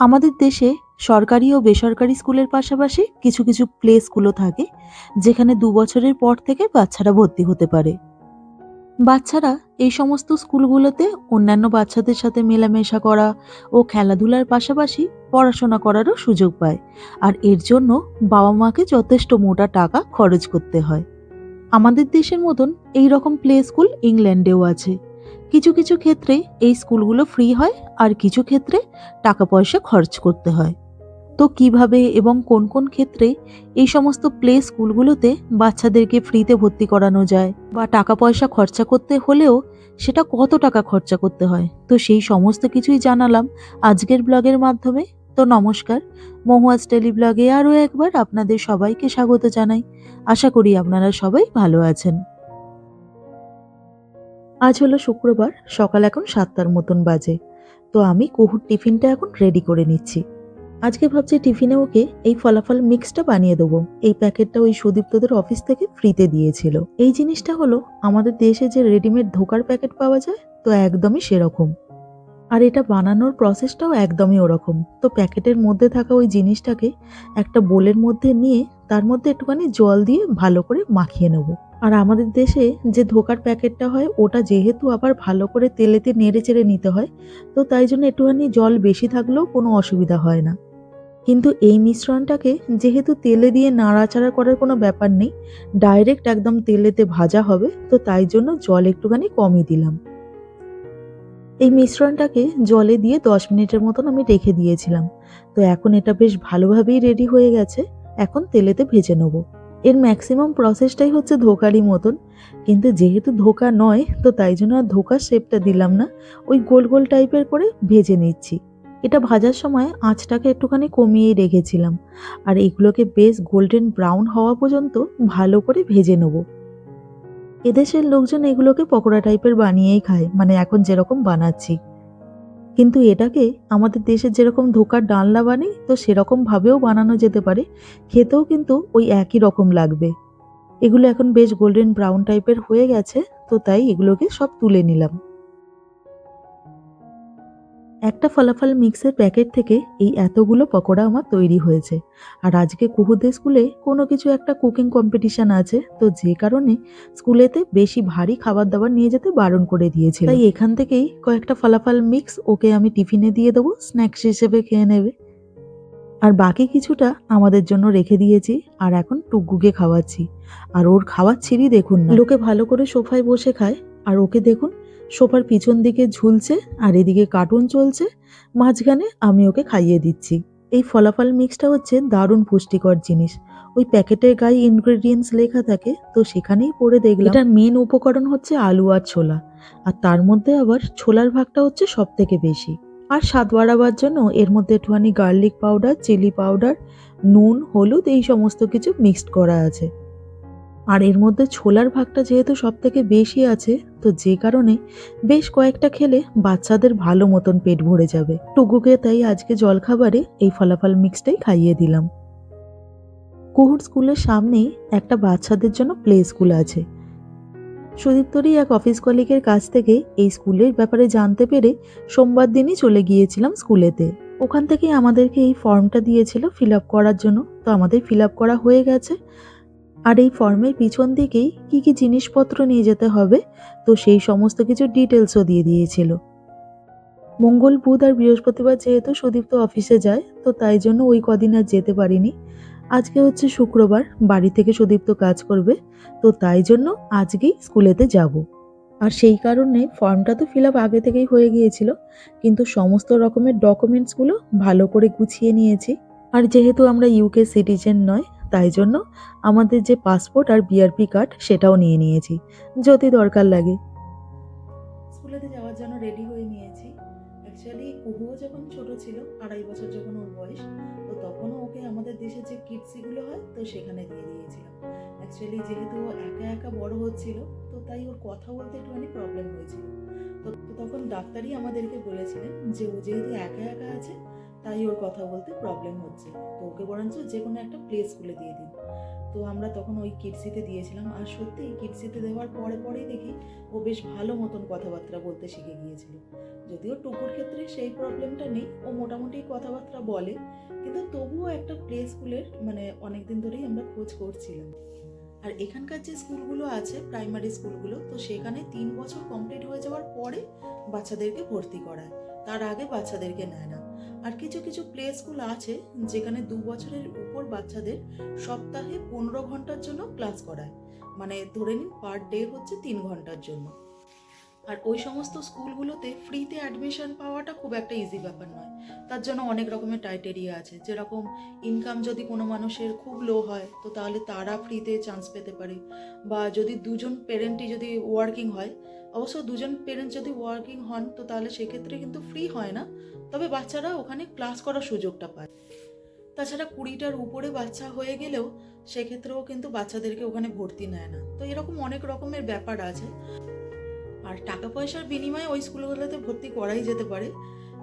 আমাদের দেশে সরকারি ও বেসরকারি স্কুলের পাশাপাশি কিছু কিছু প্লে স্কুলও থাকে, যেখানে দু বছরের পর থেকে বাচ্চারা ভর্তি হতে পারে। বাচ্চারা এই সমস্ত স্কুলগুলোতে অন্যান্য বাচ্চাদের সাথে মেলামেশা করা ও খেলাধুলার পাশাপাশি পড়াশোনা করারও সুযোগ পায়, আর এর জন্য বাবা মাকে যথেষ্ট মোটা টাকা খরচ করতে হয়। আমাদের দেশের মতন এই রকম প্লে স্কুল ইংল্যান্ডেও আছে। কিছু কিছু ক্ষেত্রে এই স্কুলগুলো ফ্রি হয়, আর কিছু ক্ষেত্রে টাকা পয়সা খরচ করতে হয়। তো কীভাবে এবং কোন কোন ক্ষেত্রে এই সমস্ত প্লে স্কুলগুলোতে বাচ্চাদেরকে ফ্রিতে ভর্তি করানো যায় বা টাকা পয়সা খরচা করতে হলেও সেটা কত টাকা খরচা করতে হয়? তো সেই সমস্ত কিছুই জানালাম আজকের ব্লগের মাধ্যমে। তো নমস্কার মহুয়াজ টেলি ব্লগে আরও একবার আপনাদের সবাইকে স্বাগত জানাই। আশা করি আপনারা সবাই ভালো আছেন। আজ হলো শুক্রবার, সকাল এখন সাতটার মতন বাজে। তো আমি কুহুর টিফিনটা এখন রেডি করে নিচ্ছি। আজকে ভাবছি টিফিনে ওকে এই ফলাফল মিক্সটা বানিয়ে দেবো। এই প্যাকেটটা ওই সুদীপ্তদের অফিস থেকে ফ্রিতে দিয়েছিল। এই জিনিসটা হলো, আমাদের দেশে যে রেডিমেড ধোকার প্যাকেট পাওয়া যায়, তো একদমই সেরকম। আর এটা বানানোর প্রসেসটাও একদমই ওরকম। তো প্যাকেটের মধ্যে থাকা ওই জিনিসটাকে একটা বোলের মধ্যে নিয়ে, তার মধ্যে একটুখানি জল দিয়ে ভালো করে মাখিয়ে নেব। আর আমাদের দেশে যে ধোকার প্যাকেটটা হয়, ওটা যেহেতু আবার ভালো করে তেলেতে নেড়ে চেড়ে নিতে হয়, তো তাই জন্য একটুখানি জল বেশি থাকলেও কোনো অসুবিধা হয় না। কিন্তু এই মিশ্রণটাকে যেহেতু তেলে দিয়ে নাড়াচাড়া করার কোনো ব্যাপার নেই, ডাইরেক্ট একদম তেলেতে ভাজা হবে, তো তাই জন্য জল একটুখানি কমই দিলাম। এই মিশ্রণটাকে জলে দিয়ে দশ মিনিটের মতন আমি রেখে দিয়েছিলাম, তো এখন এটা বেশ ভালোভাবেই রেডি হয়ে গেছে, এখন তেলেতে ভেজে নেব। এর ম্যাক্সিমাম প্রসেসটাই হচ্ছে ধোকারই মতন। কিন্তু যেহেতু ধোকা নয়, তো তাই জন্য আর ধোকার শেপটা দিলাম না। ওই গোল গোল টাইপের করে ভেজে নিচ্ছি। এটা ভাজার সময় আঁচটাকে একটুখানি কমিয়েই রেখেছিলাম। আর এগুলোকে বেশ গোল্ডেন ব্রাউন হওয়া পর্যন্ত ভালো করে ভেজে নেব। এদেশের লোকজন এগুলোকে পকোড়া টাইপের বানিয়েই খায় মানে এখন যেরকম বানাচ্ছি। কিন্তু এটাকে আমাদের দেশের যেরকম ধোকার ডালনা বানে তো সেরকমভাবেও বানানো যেতে পারে। খেতেও কিন্তু ওই একই রকম লাগবে। এগুলো এখন বেশ গোল্ডেন ব্রাউন টাইপের হয়ে গেছে, তো তাই এগুলোকে সব তুলে নিলাম। একটা ফলাফল মিক্সের প্যাকেট থেকে এই এতগুলো পকোড়া আমার তৈরি হয়েছে। আর আজকে কুহুদের স্কুলে কোনো কিছু একটা কুকিং কম্পিটিশান আছে, তো যে কারণে স্কুলেতে বেশি ভারী খাবার দাবার নিয়ে যেতে বারণ করে দিয়েছিল। তাই এখান থেকেই কয়েকটা ফলাফল মিক্স ওকে আমি টিফিনে দিয়ে দেবো, স্ন্যাক্স হিসেবে খেয়ে নেবে। আর বাকি কিছুটা আমাদের জন্য রেখে দিয়েছি, আর এখন টুকুকে খাওয়াচ্ছি। আর ওর খাওয়াচ্ছিরই দেখুন লোকে ভালো করে সোফায় বসে খায়, আর ওকে দেখুন সোফার পিছন দিকে ঝুলছে আর এদিকে কার্টুন চলছে। মাঝখানে আমি ওকে খাইয়ে দিচ্ছি। এই ফলাফল মিক্সটা হচ্ছে দারুণ পুষ্টিকর জিনিস। ওই প্যাকেটের গায়ে ইনগ্রেডিয়েন্টস লেখা থাকে, তো সেখানেই পড়ে দেখলাম এটার মেন উপকরণ হচ্ছে আলু আর ছোলা। আর তার মধ্যে আবার ছোলার ভাগটা হচ্ছে সব থেকে বেশি। আর স্বাদ বাড়াবার জন্য এর মধ্যে একটুখানি গার্লিক পাউডার চিলি পাউডার নুন, হলুদ এই সমস্ত কিছু মিক্সড করা আছে। আর এর মধ্যে ছোলার ভাগটা যেহেতু সব থেকে বেশি আছে, তো যে কারণে বেশ কয়েকটা খেলে বাচ্চাদের ভালো মতন পেট ভরে যাবে। টুকুকে তাই আজকে জলখাবারে এই ফলাফল মিক্সটাই খাইয়ে দিলাম। কুহুর স্কুলের সামনেই একটা বাচ্চাদের জন্য প্লে স্কুল আছে। সুদীপ্তরই এক অফিস কলিগের কাছ থেকে এই স্কুলের ব্যাপারে জানতে পেরে সোমবার দিনই চলে গিয়েছিলাম স্কুলেতে। ওখান থেকে আমাদেরকে এই ফর্মটা দিয়েছিল ফিল আপ করার জন্য। তো আমাদের ফিল আপ করা হয়ে গেছে। আর এই ফর্মের পিছন দিকেই কি কি জিনিসপত্র নিয়ে যেতে হবে? তো সেই সমস্ত কিছু ডিটেলসও দিয়ে দিয়েছিল। মঙ্গল, বুধ আর বৃহস্পতিবার যেহেতু সুদীপ্ত অফিসে যায়, তো তাই জন্য ওই কদিন আর যেতে পারিনি। আজকে হচ্ছে শুক্রবার, বাড়ি থেকে সুদীপ্ত কাজ করবে, তো তাই জন্য আজকেই স্কুলেতে যাব। আর সেই কারণে ফর্মটা তো ফিল আপ আগে থেকেই হয়ে গিয়েছিল, কিন্তু সমস্ত রকমের ডকুমেন্টসগুলো ভালো করে গুছিয়ে নিয়েছি। আর যেহেতু আমরা ইউকে সিটিজেন নয় তাই জন্য আমাদের যে পাসপোর্ট আর বিআরপি কার্ড সেটাও নিয়ে নিয়েছি, যদি দরকার লাগে। স্কুলেতে যাওয়ার জন্য রেডি হয়ে নিয়েছি। অ্যাকচুয়ালি কুহুও যখন ছোট ছিল, আড়াই বছর যখন ওর বয়স, তো তখনও ওকে আমাদের দেশে যে কিডসিগুলো হয়, তো সেখানে দিয়ে দিয়েছিলাম। অ্যাকচুয়ালি যেহেতু ও একা একা বড় হচ্ছিল, তো তাই ওর কথা বলতে একটুখানি প্রবলেম হয়েছিল। তো তখন ডাক্তারই আমাদেরকে বলেছিলেন যে ও যেহেতু একা একা আছে তাই ওর কথা বলতে প্রবলেম হচ্ছে। তো ওকে বরঞ্চ যে কোনো একটা প্লে স্কুলে দিয়ে দিন। তো আমরা তখন ওই কিডসিতে দিয়েছিলাম। আর সত্যি কিডসিতে দেওয়ার পরে পরেই দেখি ও বেশ ভালো মতন কথাবার্তা বলতে শিখে গিয়েছিল। যদিও টুকুর ক্ষেত্রে সেই প্রবলেমটা নেই, ও মোটামুটি কথাবার্তা বলে। কিন্তু তবুও একটা প্লে স্কুলের মানে অনেক দিন ধরেই আমরা খোঁজ করছিলাম। আর এখানকার যে স্কুলগুলো আছে প্রাইমারি স্কুলগুলো, তো সেখানে তিন বছর কমপ্লিট হয়ে যাওয়ার পরে বাচ্চাদেরকে ভর্তি করায়। তার আগে বাচ্চাদেরকে নেয় না। আর কিছু কিছু প্লে স্কুল আছে যেখানে দু বছরের উপর বাচ্চাদের সপ্তাহে পনেরো ঘণ্টার জন্য ক্লাস করায়। মানে ধরে নিন পার ডে হচ্ছে তিন ঘণ্টার জন্য। আর ওই সমস্ত স্কুলগুলোতে ফ্রিতে অ্যাডমিশন পাওয়াটা খুব একটা ইজি ব্যাপার নয়। তার জন্য অনেক রকমের টাইটেরিয়া আছে। যেরকম ইনকাম যদি কোনো মানুষের খুব লো হয়, তো তাহলে তারা ফ্রিতে চান্স পেতে পারে। বা যদি দুজন পেরেন্টই যদি ওয়ার্কিং হয়, অবশ্য দুজন পেরেন্টস যদি ওয়ার্কিং হন, তো তাহলে সেক্ষেত্রে কিন্তু ফ্রি হয় না। তবে বাচ্চারা ওখানে ক্লাস করার সুযোগটা পায়। তাছাড়া কুড়িটার উপরে বাচ্চা হয়ে গেলেও সেক্ষেত্রেও কিন্তু বাচ্চাদেরকে ওখানে ভর্তি নেয় না। তো এরকম অনেক রকমের ব্যাপার আছে। আর টাকা পয়সার বিনিময়ে ওই স্কুলগুলোতে ভর্তি করাই যেতে পারে।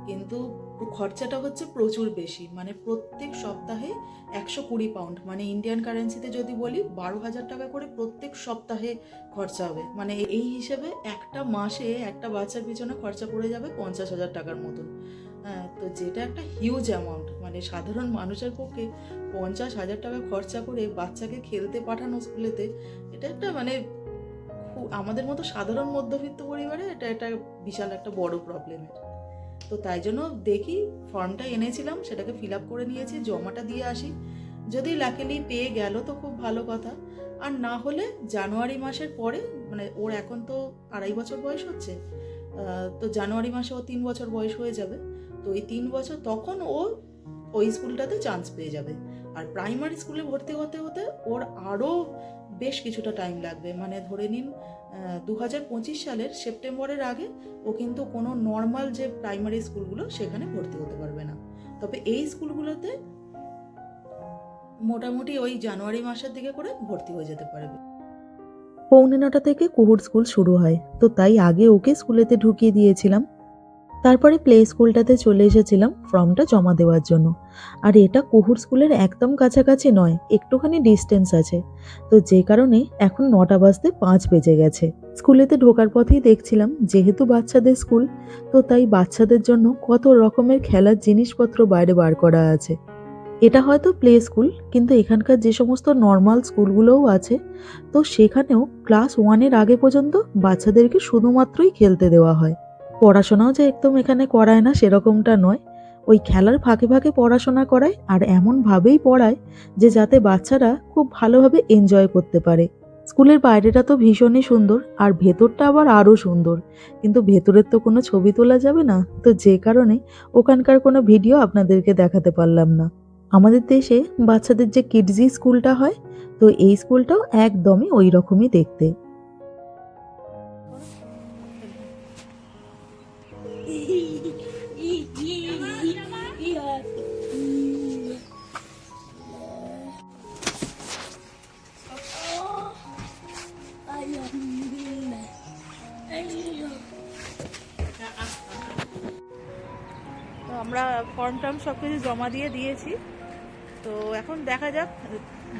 কিন্তু খরচাটা হচ্ছে প্রচুর বেশি। মানে প্রত্যেক সপ্তাহে একশো কুড়ি পাউন্ড মানে ইন্ডিয়ান কারেন্সিতে যদি বলি বারো হাজার টাকা করে প্রত্যেক সপ্তাহে খরচা হবে। মানে এই হিসেবে একটা মাসে একটা বাচ্চার পিছনে খরচা পড়ে যাবে পঞ্চাশ হাজার টাকার মতন। তো যেটা একটা হিউজ অ্যামাউন্ট মানে সাধারণ মানুষের পক্ষে পঞ্চাশ হাজার টাকা খরচা করে বাচ্চাকে খেলতে পাঠানো স্কুলেতে, এটা একটা মানে আমাদের মতো সাধারণ মধ্যবিত্ত পরিবারে এটা একটা বিশাল একটা বড় প্রবলেমের তো তাই জন্য দেখি ফর্মটা এনেছিলাম, সেটাকে ফিল আপ করে নিয়েছি, জমাটা দিয়ে আসি। যদি লাকিলি পেয়ে গেল তো খুব ভালো কথা। আর না হলে জানুয়ারি মাসের পরে মানে ওর এখন তো আড়াই বছর বয়স হচ্ছে তো জানুয়ারি মাসে ও তিন বছর বয়স হয়ে যাবে। তো ওই তিন বছর তখন ও ওই স্কুলটাতে চান্স পেয়ে যাবে। আর প্রাইমারি স্কুলে ভর্তি হতে হতে ওর আরও বেশ কিছুটা টাইম লাগবে। মানে ধরে নিন দু হাজার পঁচিশ সালের সেপ্টেম্বরের আগে ও কিন্তু কোনো নর্মাল যে প্রাইমারি স্কুলগুলো সেখানে ভর্তি হতে পারবে না। তবে এই স্কুলগুলোতে মোটামুটি ওই জানুয়ারি মাসের দিকে করে ভর্তি হয়ে যেতে পারবে। পৌনে নটা থেকে কুহুর স্কুল শুরু হয়। তো তাই আগে ওকে স্কুলেতে ঢুকিয়ে দিয়েছিলাম। তারপরে প্লে স্কুলটাতে চলে এসেছিলাম ফর্মটা জমা দেওয়ার জন্য। আর এটা কুহুর স্কুলের একদম কাছাকাছি নয়, একটুখানি ডিস্টেন্স আছে। তো যে কারণে এখন নটা বাজতে পাঁচ বেজে গেছে। স্কুলেতে ঢোকার পথেই দেখছিলাম যেহেতু বাচ্চাদের স্কুল তো তাই বাচ্চাদের জন্য কত রকমের খেলার জিনিসপত্র বাইরে বার করা আছে। এটা হয়তো প্লে স্কুল কিন্তু এখানকার যে সমস্ত নর্মাল স্কুলগুলোও আছে, তো সেখানেও ক্লাস ওয়ানের আগে পর্যন্ত বাচ্চাদেরকে শুধুমাত্রই খেলতে দেওয়া হয়। পড়াশোনাও যে একদম এখানে করায় না, সেরকমটা নয়। ওই খেলার ফাঁকে ফাঁকে পড়াশোনা করায় আর এমনভাবেই পড়ায় যে যাতে বাচ্চারা খুব ভালোভাবে এনজয় করতে পারে। স্কুলের বাইরেটা তো ভীষণই সুন্দর আর ভেতরটা আবার আরও সুন্দর। কিন্তু ভেতরের তো কোনো ছবি তোলা যাবে না। তো যে কারণে ওখানকার কোনো ভিডিও আপনাদেরকে দেখাতে পারলাম না। আমাদের দেশে বাচ্চাদের যে কিডজি স্কুলটা হয়, তো এই স্কুলটাও একদমই ওই রকমই দেখতে। আমরা ফর্ম টর্ম সব কিছু জমা দিয়ে দিয়েছি। তো এখন দেখা যাক,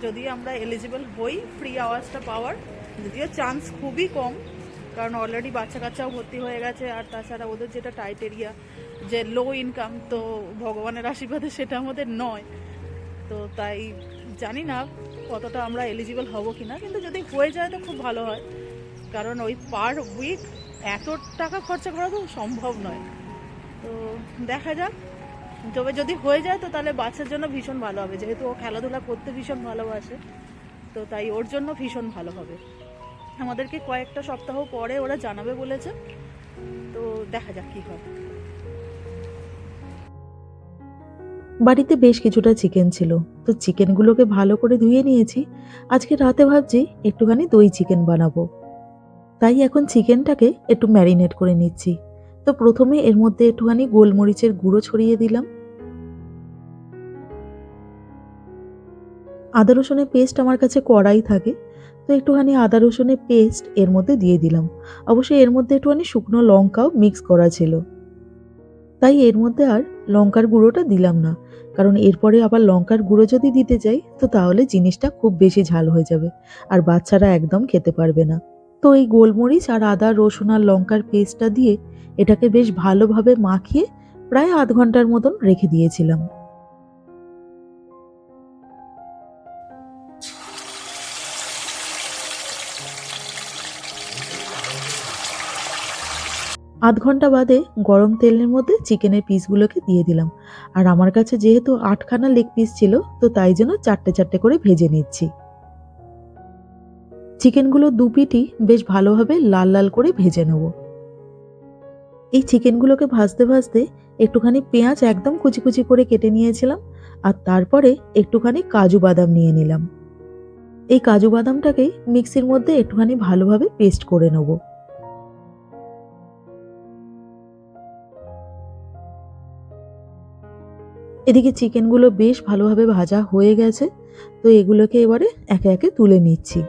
যদি আমরা এলিজিবল হই ফ্রি আওয়ার্সটা পাওয়ার, যদিও চান্স খুবই কম। কারণ অলরেডি বাচ্চা কাচ্চাও ভর্তি হয়ে গেছে আর তাছাড়া ওদের যেটা টাইটেরিয়া যে লো ইনকাম তো ভগবানের আশীর্বাদে সেটা আমাদের নয়। তো তাই জানি না কতটা আমরা এলিজিবল হব কি না কিন্তু যদি হয়ে যায় তো খুব ভালো হয়। কারণ ওই পার উইক এত টাকা খরচা করা তো সম্ভব নয়। তো দেখা যাক। তবে যদি হয়ে যায় তো তাহলে বাচ্চার জন্য ভীষণ ভালো হবে। যেহেতু ও খেলাধুলা করতে ভীষণ ভালোবাসে, তো তাই ওর জন্য ভীষণ ভালো হবে। আমাদেরকে কয়েকটা সপ্তাহ পরে ওরা জানাবে বলেছে। তো দেখা যাক কী হয়। বাড়িতে বেশ কিছুটা চিকেন ছিল। তো চিকেনগুলোকে ভালো করে ধুয়ে নিয়েছি। আজকে রাতে ভাবছি একটুখানি দই চিকেন বানাবো। তাই এখন চিকেনটাকে একটু ম্যারিনেট করে নিচ্ছি। তো প্রথমে এর মধ্যে একটুখানি গোলমরিচের গুঁড়ো ছড়িয়ে দিলাম। আদা রসুনের পেস্ট আমার কাছে কড়াই থাকে। তো একটুখানি আদা রসুনের পেস্ট এর মধ্যে দিয়ে দিলাম। অবশ্যই এর মধ্যে একটুখানি শুকনো লঙ্কাও মিক্স করা ছিল। তাই এর মধ্যে আর লঙ্কার গুঁড়োটা দিলাম না। কারণ এরপরে আবার লঙ্কার গুঁড়ো যদি দিতে যাই, তো তাহলে জিনিসটা খুব বেশি ঝাল হয়ে যাবে আর বাচ্চারা একদম খেতে পারবে না। তো এই গোলমরিচ আর আদা, রসুন আর লঙ্কার পেস্টটা দিয়ে এটাকে বেশ ভালোভাবে মাখিয়ে প্রায় আধ ঘণ্টার মতন রেখে দিয়েছিলাম। আধ ঘণ্টা বাদে গরম তেলের মধ্যে চিকেনের পিসগুলোকে দিয়ে দিলাম। আর আমার কাছে যেহেতু আটখানা লেগ পিস ছিল, তো তাই জন্য চারটে চারটে করে ভেজে নিচ্ছি। চিকেনগুলো দু পিঠই বেশ ভালোভাবে লাল লাল করে ভেজে নেব। এই চিকেনগুলোকে ভাজতে ভাজতে একটুখানি পেঁয়াজ একদম কুচি কুচি করে কেটে নিয়েছিলাম, আর তারপরে একটুখানি কাজু বাদাম নিয়ে নিলাম। এই কাজু বাদামটাকে মিক্সির মধ্যে একটুখানি ভালোভাবে পেস্ট করে নেব। এদিকে চিকেনগুলো বেশ ভালোভাবে ভাজা হয়ে গেছে, তো এগুলোকে এবারে একে একে তুলে নিচ্ছি।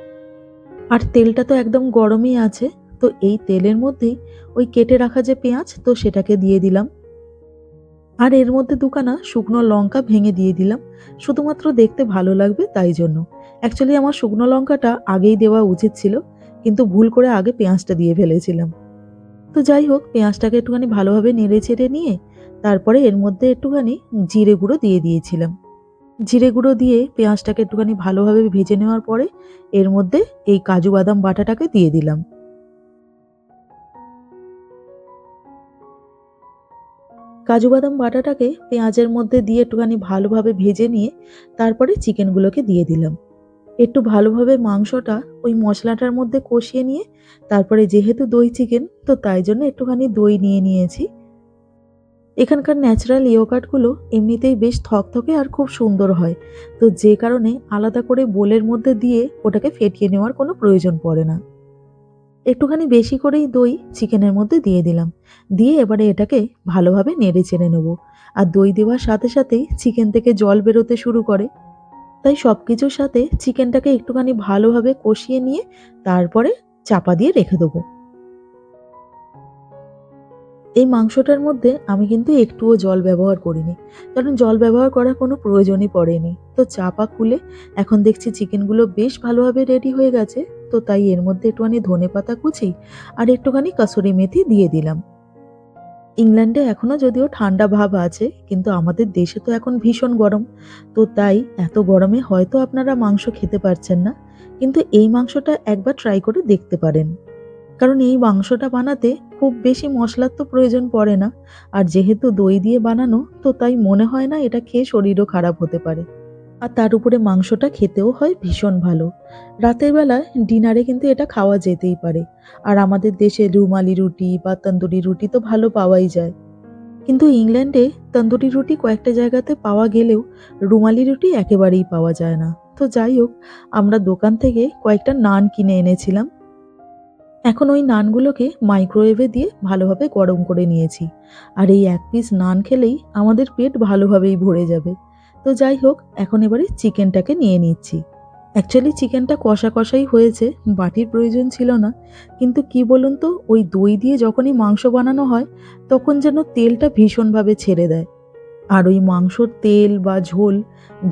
আর তেলটা তো একদম গরমই আছে, তো এই তেলের মধ্যেই ওই কেটে রাখা যে পেঁয়াজ, তো সেটাকে দিয়ে দিলাম। আর এর মধ্যে দুখানা শুকনো লঙ্কা ভেঙে দিয়ে দিলাম, শুধুমাত্র দেখতে ভালো লাগবে তাই জন্য। অ্যাকচুয়ালি আমার শুকনো লঙ্কাটা আগেই দেওয়া উচিত ছিল, কিন্তু ভুল করে আগে পেঁয়াজটা দিয়ে ফেলেছিলাম। তো যাই হোক, পেঁয়াজটাকে একটুখানি ভালোভাবে নেড়ে ছেড়ে নিয়ে তারপরে এর মধ্যে একটুখানি জিরে গুঁড়ো দিয়ে দিয়েছিলাম। জিরে গুঁড়ো দিয়ে পেঁয়াজটাকে একটুখানি ভালোভাবে ভেজে নেওয়ার পরে এর মধ্যে এই কাজু বাদাম বাটাটাকে দিয়ে দিলাম। কাজু বাদাম বাটাটাকে পেঁয়াজের মধ্যে দিয়ে একটুখানি ভালোভাবে ভেজে নিয়ে তারপরে চিকেনগুলোকে দিয়ে দিলাম। একটু ভালোভাবে মাংসটা ওই মশলাটার মধ্যে কষিয়ে নিয়ে তারপরে যেহেতু দই চিকেন, তো তাই জন্য একটুখানি দই নিয়ে নিয়েছি। এখানকার ন্যাচারাল ইয়োগার্টগুলো এমনিতেই বেশ থকথকে আর খুব সুন্দর হয়। তো যে কারণে আলাদা করে বোলের মধ্যে দিয়ে ওটাকে ফেটিয়ে নেওয়ার কোনো প্রয়োজন পড়ে না। একটুখানি বেশি করেই দই চিকেনের মধ্যে দিয়ে দিলাম। দিয়ে এবারে এটাকে ভালোভাবে নেড়ে চেড়ে নেব। আর দই দেওয়ার সাথে সাথেই চিকেন থেকে জল বেরোতে শুরু করে। তাই সব কিছুর সাথে চিকেনটাকে একটুখানি ভালোভাবে কষিয়ে নিয়ে তারপরে চাপা দিয়ে রেখে দেবো। এই মাংসটার মধ্যে আমি কিন্তু একটুও জল ব্যবহার করিনি, কারণ জল ব্যবহার করার কোনো প্রয়োজনই পড়েনি। তো চাপা খুলে এখন দেখছি চিকেনগুলো বেশ ভালোভাবে রেডি হয়ে গেছে, তো তাই এর মধ্যে একটুখানি ধনে পাতা কুচি আর একটুখানি কাসুরি মেথি দিয়ে দিলাম। ইংল্যান্ডে এখনও যদিও ঠান্ডা ভাব আছে, কিন্তু আমাদের দেশে তো এখন ভীষণ গরম, তো তাই এত গরমে হয়তো আপনারা মাংস খেতে পারছেন না, কিন্তু এই মাংসটা একবার ট্রাই করে দেখতে পারেন। কারণ এই মাংসটা বানাতে খুব বেশি মশলার তো প্রয়োজন পড়ে না। আর যেহেতু দই দিয়ে বানানো, তো তাই মনে হয় না এটা খেয়ে শরীরও খারাপ হতে পারে। আর তার উপরে মাংসটা খেতেও হয় ভীষণ ভালো। রাতের বেলায় ডিনারে কিন্তু এটা খাওয়া যেতেই পারে। আর আমাদের দেশে রুমালি রুটি বা তন্দুরি রুটি তো ভালো পাওয়াই যায়। কিন্তু ইংল্যান্ডে তন্দুরি রুটি কয়েকটা জায়গাতে পাওয়া গেলেও রুমালি রুটি একেবারেই পাওয়া যায় না। তো যাই হোক, আমরা দোকান থেকে কয়েকটা নান কিনে এনেছিলাম। এখন ওই নানগুলোকে মাইক্রোওয়েভে দিয়ে ভালোভাবে গরম করে নিয়েছি। আর এই এক পিস নান খেলেই আমাদের পেট ভালোভাবেই ভরে যাবে। তো যাই হোক, এখন এবারে চিকেনটাকে নিয়ে নিচ্ছি। অ্যাকচুয়ালি চিকেনটা কষা কষাই হয়েছে, বাটির প্রয়োজন ছিল না। কিন্তু কি বলুন তো, ওই দই দিয়ে যখনই মাংস বানানো হয়, তখন যেন তেলটা ভীষণভাবে ছেড়ে দেয়। আর ওই মাংসর তেল বা ঝোল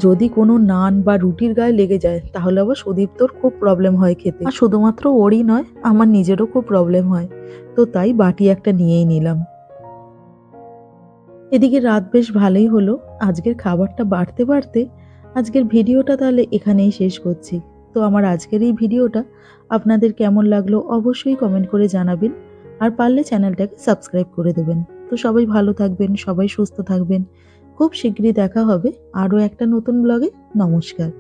যদি কোনো নান বা রুটির গায়ে লেগে যায়, তাহলে আবার সুদীপ্তর খুব প্রবলেম হয় খেতে। আর শুধুমাত্র ওরই নয়, আমার নিজেরও খুব প্রবলেম হয়। তো তাই বাটি একটা নিয়েই নিলাম। এদিকে রাত বেশ ভালোই হলো। আজকের খাবারটা বাড়তে বাড়তে আজকের ভিডিওটা তাহলে এখানেই শেষ করছি। তো আমার আজকের এই ভিডিওটা আপনাদের কেমন লাগল অবশ্যই কমেন্ট করে জানাবেন। আর পারলে চ্যানেলটাকে সাবস্ক্রাইব করে দেবেন। তো সবাই ভালো থাকবেন, সবাই সুস্থ থাকবেন। খুব শীঘ্রই দেখা হবে আরও একটা নতুন ব্লগে নমস্কার।